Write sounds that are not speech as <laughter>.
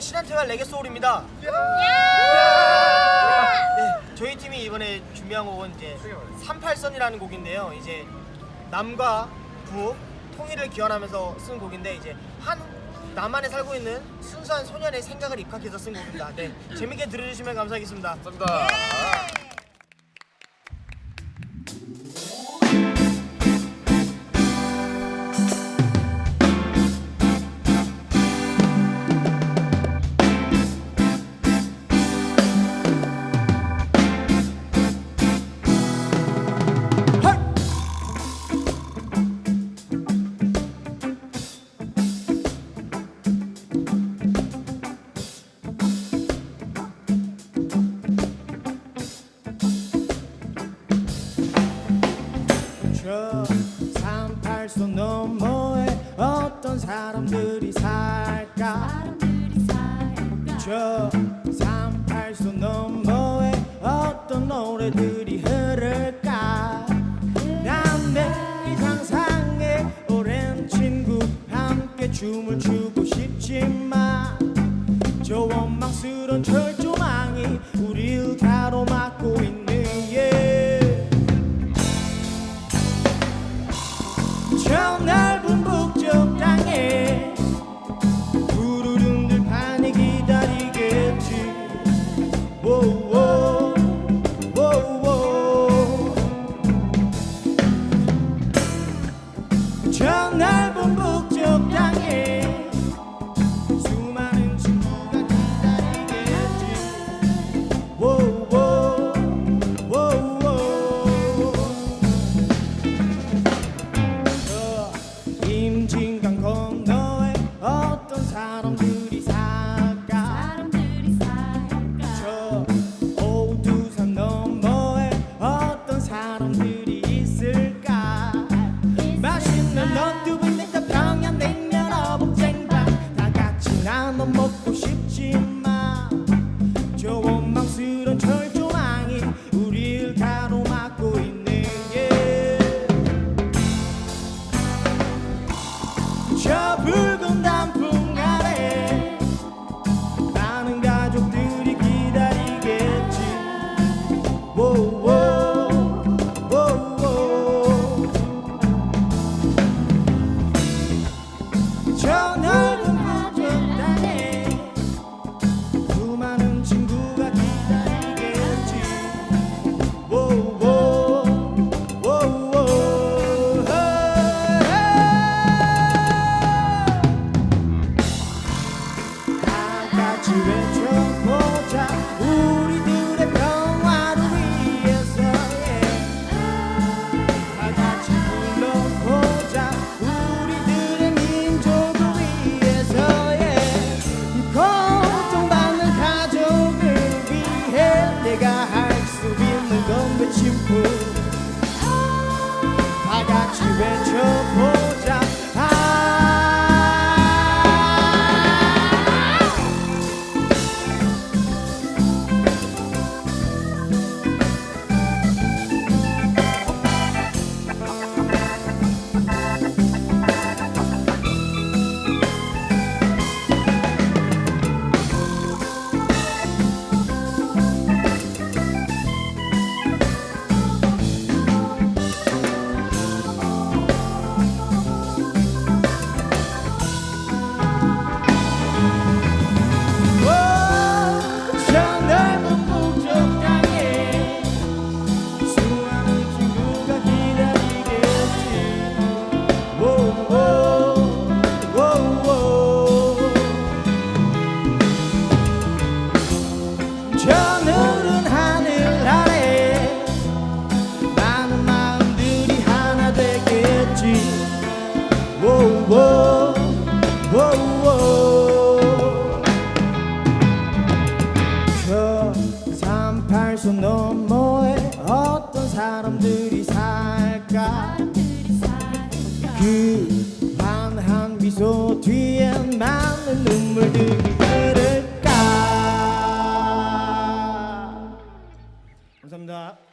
곡은 시란테와 레게 소울입니다. 네, 저희 팀이 이번에 준비한 곡은 이제 38선이라는 곡인데요. 이제 남과 북 통일을 기원하면서 쓴 곡인데 이제 한 남한에 살고 있는 순수한 소년의 생각을 입각해서 쓴 곡입니다. 네, <laughs> 재밌게 들어주시면 감사하겠습니다. 감사합니다. 38선 너머에 어떤 사람들이 살까? 저 38선 너머에 어떤 노래들이 흐를까? 난내 상상에 오랜 친구 함께 춤을 추 사람들이 있을까? 맛있는 너튜브 냉면 평양 냉면 어묵쟁반 다 같이 나눠 먹고 싶지만 저 원망스런 철조망이 우릴 가로막고 있는 게 저 붉은 단풍 다 같이 외쳐 38선 너머에 어떤 사람들이 살까? 그 환한 미소 뒤에 많은 눈물들이 흐를까? 감사합니다